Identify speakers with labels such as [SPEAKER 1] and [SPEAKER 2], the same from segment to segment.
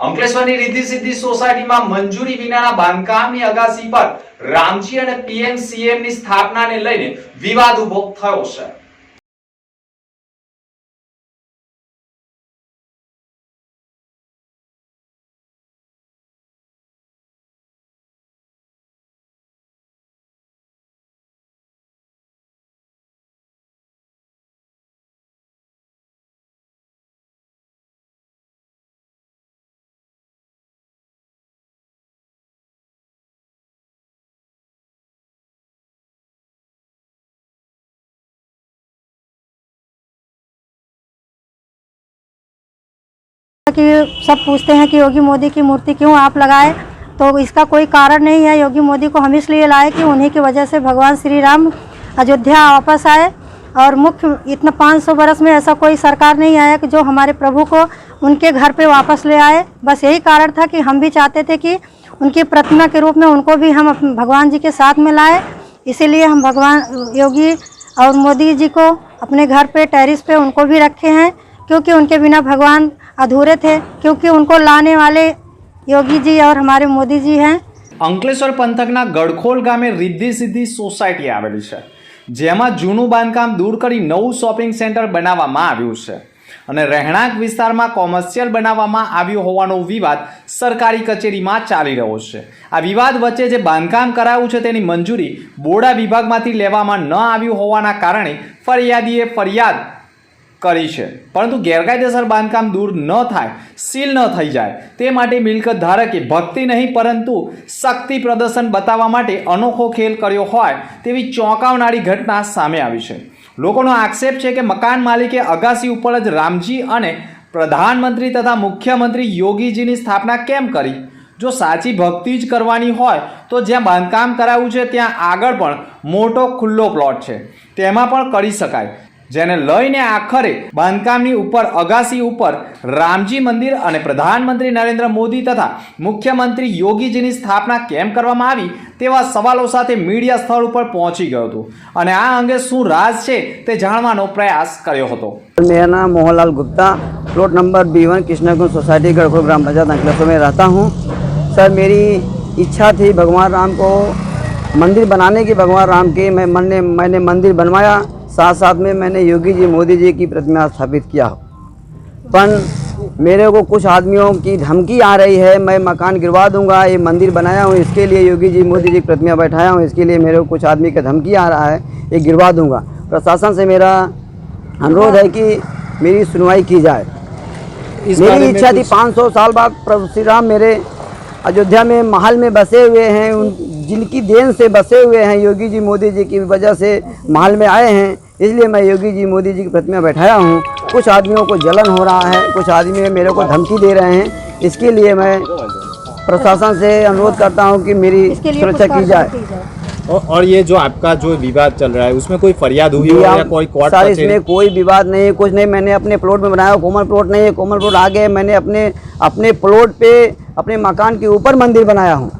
[SPEAKER 1] અંકલેશ્વરની રીતિ સિદ્ધિ સોસાયટીમાં મંજૂરી વિનાના બાંધકામની અગાસી પર રામજી અને પીએમસીએમની સ્થાપનાને લઈને વિવાદ ઊભો થયો છે.
[SPEAKER 2] कि सब पूछते हैं कि योगी मोदी की मूर्ति क्यों आप लगाए? तो इसका कोई कारण नहीं है। योगी मोदी को हम इसलिए लाए कि उन्हीं की वजह से भगवान श्री राम अयोध्या वापस आए। और मुख्य इतना 500 बरस में ऐसा कोई सरकार नहीं आया कि जो हमारे प्रभु को उनके घर पे वापस ले आए। बस यही कारण था कि हम भी चाहते थे कि उनकी प्रतिमा के रूप में उनको भी हम भगवान जी के साथ में लाए। इसीलिए हम भगवान योगी और मोदी जी को अपने घर पे, टेरिस पे उनको भी रखे हैं, क्योंकि उनके बिना भगवान अधूरे थे क्योंकि उनको लाने वाले योगी जी और हमारे मोदी जी हैं
[SPEAKER 1] અંકલેશ્વર પંથકના ગડખોલ ગામે રિદ્ધિ સિદ્ધિ સોસાયટી આવેલી છે જેમાં જૂનું બાંધકામ દૂર કરી નવું શોપિંગ સેન્ટર બનાવવામાં આવ્યું છે અને રહેણાંક વિસ્તારમાં કોમર્શિયલ બનાવવામાં આવ્યું હોવાનો વિવાદ સરકારી કચેરીમાં ચાલી રહ્યો છે આ વિવાદ વચ્ચે જે બાંધકામ કરાયું છે તેની મંજૂરી બોડા વિભાગમાંથી લેવામાં ન આવ્યું હોવાના કારણે ફરિયાદીએ ફરિયાદ કરી છે. પરંતુ ગેરકાયદેસર બાંધકામ દૂર ન થાય, સીલ ન થઈ જાય. તે માટે મિલકત ધારકે ભક્તિ નહીં, પરંતુ શક્તિ પ્રદર્શન બતાવવા માટે અનોખો ખેલ કર્યો હોય તેવી ચોંકાવનારી ઘટના સામે આવી છે. લોકોનો આક્ષેપ છે કે મકાન માલિકે અગાસી ઉપર જ રામજી અને પ્રધાનમંત્રી તથા મુખ્યમંત્રી યોગીજીની સ્થાપના કેમ કરી? જો સાચી ભક્તિ જ કરવાની હોય, તો જ્યાં બાંધકામ કરાવ્યું છે, ત્યાં આગળ પણ મોટો ખુલ્લો પ્લોટ છે. તેમાં પણ કરી શકાય. જેને લઈને આખરે બાંધકામની ઉપર અગાસી ઉપર રામજી મંદિર અને પ્રધાનમંત્રી નરેન્દ્ર મોદી તથા મુખ્યમંત્રી યોગીજીની સ્થાપના કેમ કરવામાં આવી તેવા સવાલો સાથે મીડિયા સ્થળ ઉપર પહોંચી ગયું હતું અને આ અંગે શું રાજ છે તે જાણવાનો પ્રયાસ કર્યો હતો
[SPEAKER 3] मेरा नाम Mohanlal Gupta plot number B one Krishnakunj society Garhpur ग्राम पंचायत अंकलेश्वर में रहता हूँ सर मेरी इच्छा थी भगवान राम को मंदिर बनाने की भगवान राम की मैं मैंने मैंने मंदिर बनवाया साथ साथ में मैंने योगी जी मोदी जी की प्रतिमा स्थापित किया। पर मेरे को कुछ आदमियों की धमकी आ रही है मैं मकान गिरवा दूँगा ये मंदिर बनाया हूँ इसके लिए योगी जी मोदी जी की प्रतिमा बैठाया हूँ इसके लिए मेरे को कुछ आदमी का धमकी आ रहा है ये गिरवा दूँगा। प्रशासन से मेरा अनुरोध है कि मेरी सुनवाई की जाए। मेरी इच्छा थी 500 साल बाद प्रभु श्री राम मेरे अयोध्या में महल में बसे हुए हैं उन जिनकी देन से बसे हुए हैं योगी जी मोदी जी की वजह से महल में आए हैं इसलिए मैं योगी जी मोदी जी की प्रतिमा बैठाया हूँ। कुछ आदमियों को जलन हो रहा है कुछ आदमी मेरे को धमकी दे रहे हैं। इसके लिए मैं प्रशासन से अनुरोध करता हूँ कि मेरी सुरक्षा की जाए।
[SPEAKER 4] और, ये जो आपका जो विवाद चल रहा है उसमें कोई फरियाद हुई हो या कोई कोर्ट
[SPEAKER 3] सर इसमें कोई विवाद नहीं है कुछ नहीं मैंने अपने प्लॉट में बनाया कोमल प्लॉट नहीं है कोमल प्लॉट आगे है मैंने अपने अपने प्लॉट पे अपने मकान के ऊपर मंदिर बनाया हूँ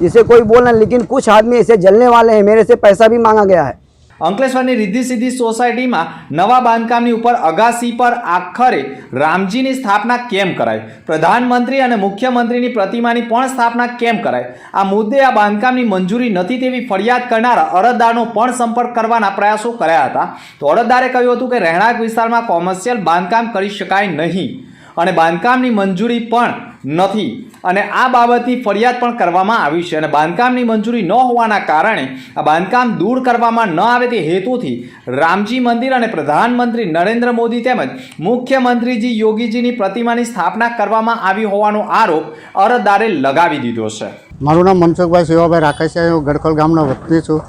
[SPEAKER 3] जिसे कोई बोल रहा है, लेकिन कुछ आदमी ऐसे जलने वाले हैं मेरे से पैसा भी मांगा गया है
[SPEAKER 1] અંકલેશ્વરની રિદ્ધિ સિદ્ધિ સોસાયટીમાં નવા બાંધકામની ઉપર અગાસી પર આખરે રામજીની સ્થાપના કેમ કરાય પ્રધાનમંત્રી અને મુખ્યમંત્રીની પ્રતિમાની પણ સ્થાપના કેમ કરાય આ મુદ્દે આ બાંધકામની મંજૂરી નથી તેવી ફરિયાદ કરનારા અરજદારનો પણ સંપર્ક કરવાના પ્રયાસો કર્યા હતા તો અરજદારે કહ્યું હતું કે રહેણાંક વિસ્તારમાં કોમર્શિયલ બાંધકામ કરી શકાય નહીં અને બાંધકામની મંજૂરી પણ નથી અને આ બાબતની ફરિયાદ પણ કરવામાં આવી છે અને બાંધકામની મંજૂરી ન હોવાના કારણે આ બાંધકામ દૂર કરવામાં ન આવે તે હેતુથી રામજી મંદિર અને પ્રધાનમંત્રી નરેન્દ્ર મોદી તેમજ મુખ્યમંત્રીજી યોગીજીની પ્રતિમાની સ્થાપના કરવામાં આવી હોવાનો આરોપ અરજદારે લગાવી દીધો છે.
[SPEAKER 5] મારું નામ મનસુખભાઈ શિવાભાઈ રાકેશ છે હું ગડખોલ ગામનો વતની છું.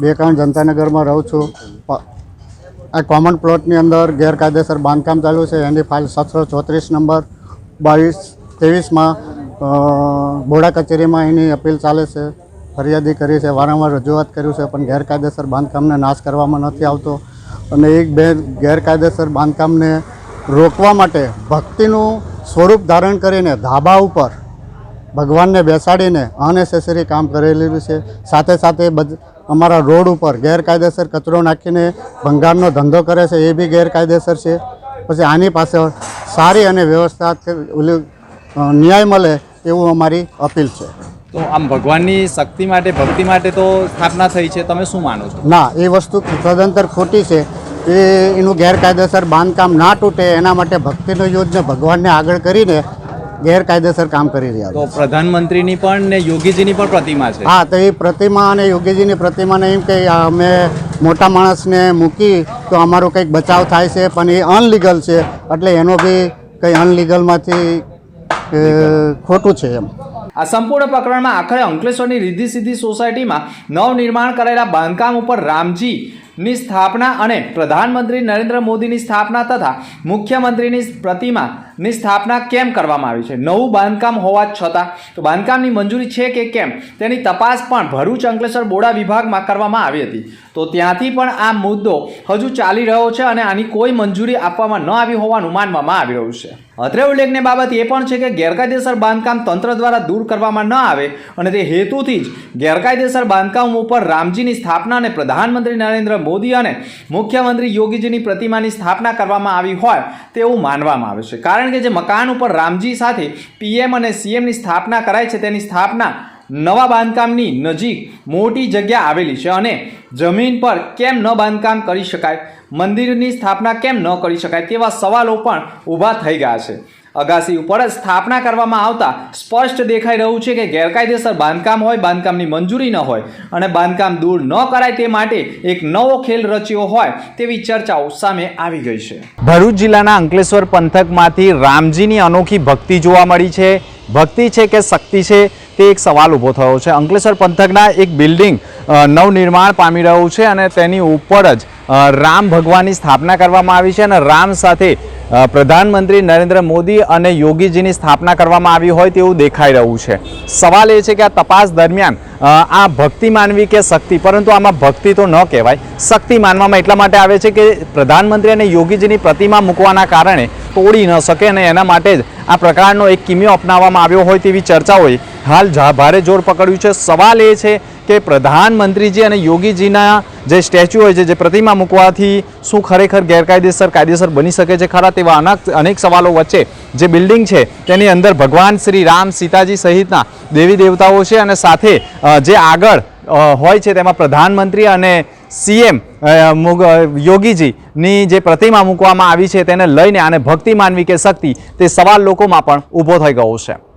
[SPEAKER 5] બે કાંડ જનતાનગરમાં રહું છું. આ કોમન પ્લોટની અંદર ગેરકાયદેસર બાંધકામ ચાલુ છે. એની ફાઇલ સાતસો ચોત્રીસ નંબર બાવીસ, ત્રેવીસમાં બોડા કચેરીમાં એની અપીલ ચાલે છે, ફરિયાદી કરી છે, વારંવાર રજૂઆત કર્યું છે, પણ ગેરકાયદેસર બાંધકામને નાશ કરવામાં નથી આવતો અને એક બે ગેરકાયદેસર બાંધકામને રોકવા માટે ભક્તિનું સ્વરૂપ ધારણ કરીને ધાબા ઉપર ભગવાનને બેસાડીને અનનેસેસરી કામ કરેલું છે. સાથે સાથે અમારા રોડ ઉપર ગેરકાયદેસર કચરો નાખીને ભંગારનો ધંધો કરે છે, એ બી ગેરકાયદેસર છે. પછી આની પાસે સારી અને વ્યવસ્થા ન્યાય મળે એવું અમારી અપીલ છે.
[SPEAKER 1] તો આમ ભગવાનની શક્તિ માટે ભક્તિ માટે તો સ્થાપના થઈ છે તમે શું માનો છો?
[SPEAKER 5] ના એ વસ્તુ સદંતર ખોટી છે. એ એનું ગેરકાયદેસર બાંધકામ ના તૂટે એના માટે ભક્તિનો યોજને ભગવાનને આગળ કરીને ગેરકાયદેસર કામ કરી રહ્યા
[SPEAKER 1] તો
[SPEAKER 5] છે.
[SPEAKER 1] પ્રધાનમંત્રીની પણ ને યોગીજીની પણ પ્રતિમા છે?
[SPEAKER 5] હા તો એ પ્રતિમા અને યોગીજીની પ્રતિમાને એમ કે અમે મોટા માણસને મૂકી તો અમારો કંઈક બચાવ થાય છે પણ એ અનલીગલ છે. એટલે એનો બી કંઈ અનલીગલમાંથી અ, ખોટું છે એમ.
[SPEAKER 1] આ સંપૂર્ણ પ્રકરણમાં આખરે અંકલેશ્વરની રિદ્ધિ સિદ્ધિ સોસાયટીમાં નવનિર્માણ કરેલા બાંધકામ ઉપર રામજીની સ્થાપના અને પ્રધાનમંત્રી નરેન્દ્ર મોદીની સ્થાપના તથા મુખ્યમંત્રીની પ્રતિમાની સ્થાપના કેમ કરવામાં આવી છે? નવું બાંધકામ હોવા છતાં તો બાંધકામની મંજૂરી છે કે કેમ? તેની તપાસ પણ ભરૂચ અંકલેશ્વર બોડા વિભાગમાં કરવામાં આવી હતી. તો ત્યાંથી પણ આ મુદ્દો હજુ ચાલી રહ્યો છે અને આની કોઈ મંજૂરી આપવામાં ન આવી હોવાનું માનવામાં આવી રહ્યું છે. અત્રે ઉલ્લેખની બાબત એ પણ છે કે ગેરકાયદેસર બાંધકામ તંત્ર દ્વારા દૂર કરવામાં ન આવે અને તે હેતુથી જ ગેરકાયદેસર બાંધકામ ઉપર રામજીની સ્થાપના અને પ્રધાનમંત્રી નરેન્દ્ર મોદી અને મુખ્યમંત્રી યોગીજીની પ્રતિમાની સ્થાપના કરવામાં આવી હોય તેવું માનવામાં આવે છે. કારણ કે જે મકાન ઉપર રામજી સાથે પીએમ અને સીએમની સ્થાપના કરાય છે, તેની સ્થાપના નવા બાંધકામની નજીક મોટી જગ્યા આવેલી છે અને જમીન પર કેમ ન બાંધકામ કરી શકાય, મંદિરની સ્થાપના કેમ ન કરી શકાય તેવા સવાલો પણ ઊભા થઈ ગયા છે. અગાસી ઉપર જ સ્થાપના કરવામાં આવતા સ્પષ્ટ દેખાઈ રહ્યું છે કે ગેરકાયદેસર બાંધકામ હોય, બાંધકામની મંજૂરી ન હોય અને બાંધકામ દૂર ન કરાય તે માટે એક નવો ખેલ રચ્યો હોય તેવી ચર્ચાઓ સામે આવી ગઈ છે. ભરૂચ જિલ્લાના અંકલેશ્વર પંથકમાંથી રામજીની અનોખી ભક્તિ જોવા મળી છે. ભક્તિ છે કે શક્તિ છે? તે એક સવાલ ઊભો થયો છે. અંકલેશ્વર પંથકના એક બિલ્ડિંગ નવનિર્માણ પામી રહ્યું છે અને તેની ઉપર જ રામ ભગવાનની સ્થાપના કરવામાં આવી છે અને રામ સાથે પ્રધાનમંત્રી નરેન્દ્ર મોદી અને યોગીજીની સ્થાપના કરવામાં આવી હોય તેવું દેખાઈ રહ્યું છે. સવાલ એ છે કે આ તપાસ દરમિયાન આ ભક્તિ માનવી કે શક્તિ? પરંતુ આમાં ભક્તિ તો ન કહેવાય. શક્તિ માનવામાં એટલા માટે આવે છે કે પ્રધાનમંત્રી અને યોગીજીની પ્રતિમા મૂકવાના કારણે તોડી ન શકે અને એના માટે જ આ પ્રકારનો એક કિમિયો અપનાવવામાં આવ્યો હોય તેવી ચર્ચાઓએ હાલ ભારે જોર પકડ્યું છે. સવાલ એ છે કે પ્રધાનમંત્રીજી અને યોગીજીના જે સ્ટેચ્યુ હોય છે, જે પ્રતિમા મૂકવાથી શું ખરેખર ગેરકાયદેસર કાયદેસર બની શકે છે ખરા તેવા અનેક સવાલો વચ્ચે જે બિલ્ડિંગ છે તેની અંદર ભગવાન શ્રી રામ સીતાજી સહિતના દેવી દેવતાઓ છે અને સાથે જે આગળ હોય છે તેમાં પ્રધાનમંત્રી અને સીએમ યોગીજીની જે પ્રતિમા મૂકવામાં આવી છે તેને લઈને આને ભક્તિ માનવી કે શક્તિ તે સવાલ લોકોમાં પણ ઊભો થઈ ગયો છે.